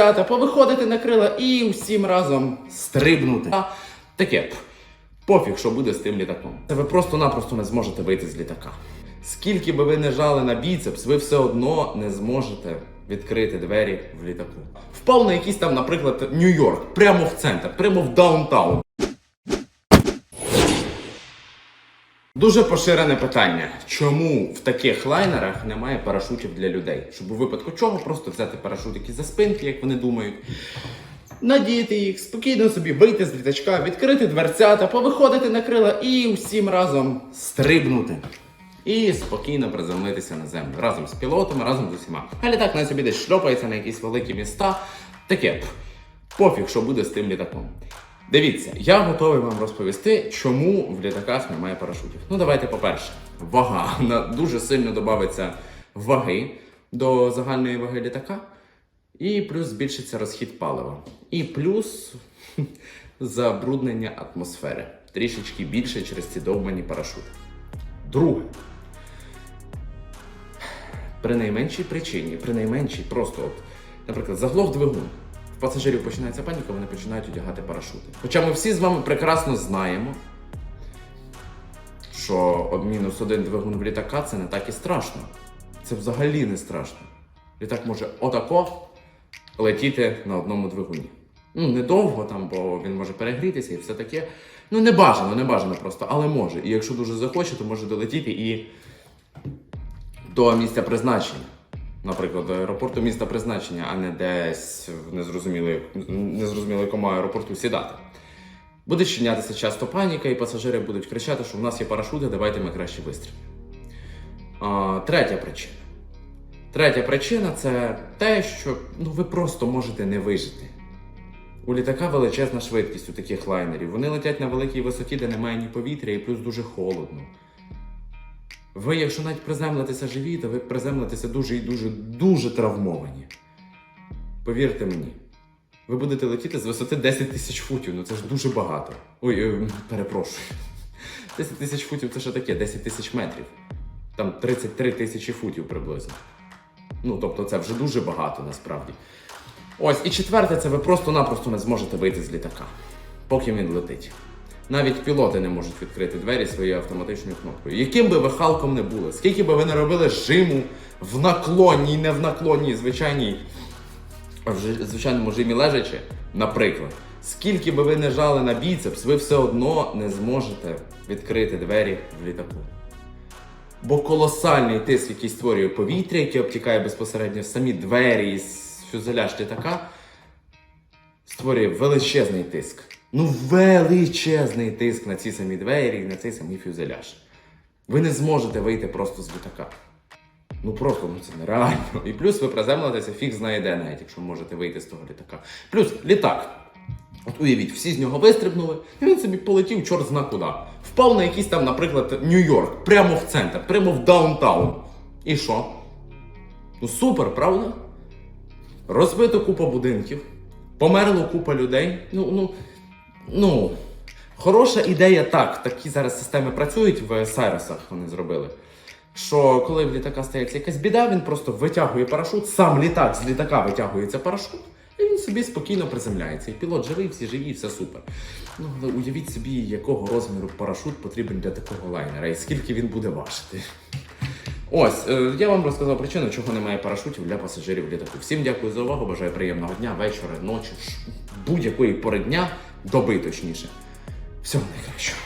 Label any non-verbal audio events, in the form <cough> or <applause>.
дверцята, повиходити на крила і всім разом стрибнути. А таке. Пофіг, що буде з тим літаком. Це ви просто-напросто не зможете вийти з літака. Скільки би ви не жали на біцепс, ви все одно не зможете відкрити двері в літаку. Впав на якийсь там, наприклад, Нью-Йорк, прямо в центр, прямо в даунтаун. Дуже поширене питання. Чому в таких лайнерах немає парашутів для людей? Щоб у випадку чого просто взяти парашутики за спинки, як вони думають, надіти їх, спокійно собі вийти з літачка, відкрити дверцята, повиходити на крила і всім разом стрибнути. І спокійно приземлитися на землю разом з пілотами, разом з усіма. А літак на собі десь шльопається на якісь великі міста. Таке. Пофіг, що буде з тим літаком. Дивіться, я готовий вам розповісти, чому в літаках немає парашутів. Ну, давайте, по-перше, вага. На дуже сильно додається ваги до загальної ваги літака. І плюс збільшиться розхід палива. І плюс <laughs> забруднення атмосфери. Трішечки більше через ці довбані парашути. Друге. При найменшій причині, при найменшій просто, от, наприклад, заглох двигун. Пасажирів починається паніка, вони починають одягати парашути. Хоча ми всі з вами прекрасно знаємо, що мінус один двигун в літака це не так і страшно. Це взагалі не страшно. Літак може отако летіти на одному двигуні. Ну, недовго там, бо він може перегрітися і все таке. Ну, не бажано, не бажано просто, але може. І якщо дуже захоче, то може долетіти і до місця призначення. Наприклад, до аеропорту міста призначення, а не десь в незрозумілий, незрозуміло якому аеропорту сідати. Буде щинятися часто паніка, і пасажири будуть кричати, що в нас є парашути, давайте ми краще вистрілимо. Третя причина. Третя причина це те, що ну, ви просто можете не вижити. У літака величезна швидкість у таких лайнерів. Вони летять на великій висоті, де немає ні повітря, і плюс дуже холодно. Ви, якщо навіть приземлитеся живі, то ви приземлитеся дуже і дуже дуже травмовані. Повірте мені, ви будете летіти з висоти 10 тисяч футів, ну це ж дуже багато. Ой, е, перепрошую. <laughs> 10 тисяч футів це що таке? 10 тисяч метрів. Там 33 тисячі футів приблизно. Ну, тобто це вже дуже багато насправді. Ось, і четверте, це ви просто-напросто не зможете вийти з літака, поки він летить. Навіть пілоти не можуть відкрити двері своєю автоматичною кнопкою. Яким би ви халком не були, скільки би ви не робили жиму в наклонній, не в наклонній, звичайній, в звичайному жимі лежачи, наприклад, скільки би ви не жали на біцепс, ви все одно не зможете відкрити двері в літаку. Бо колосальний тиск, який створює повітря, яке обтікає безпосередньо самі двері із фюзеляж літака, створює величезний тиск. Ну, величезний тиск на ці самі двері і на цей самий фюзеляж. Ви не зможете вийти просто з літака. Ну просто ну це нереально. І плюс ви приземлитеся, фіг знає де навіть, якщо можете вийти з того літака. Плюс літак. От уявіть, всі з нього вистрибнули, і він собі полетів чорт зна куди. Впав на якийсь там, наприклад, Нью-Йорк, прямо в центр, прямо в даунтаун. І що? Ну супер, правда? Розбито купа будинків, померло купа людей. Ну, ну, ну, хороша ідея так. Такі зараз системи працюють в Сайросах, вони зробили. Що коли в літака стається якась біда, він просто витягує парашут, сам літак з літака витягується парашут, і він собі спокійно приземляється. І пілот живий, всі живі, все супер. Ну, але уявіть собі, якого розміру парашут потрібен для такого лайнера, і скільки він буде важити. Ось, е, я вам розказав причину, чого немає парашутів для пасажирів літаку. Всім дякую за увагу, бажаю приємного дня, вечора, ночі, будь-якої пори дня, доби точніше. Всього найкращого.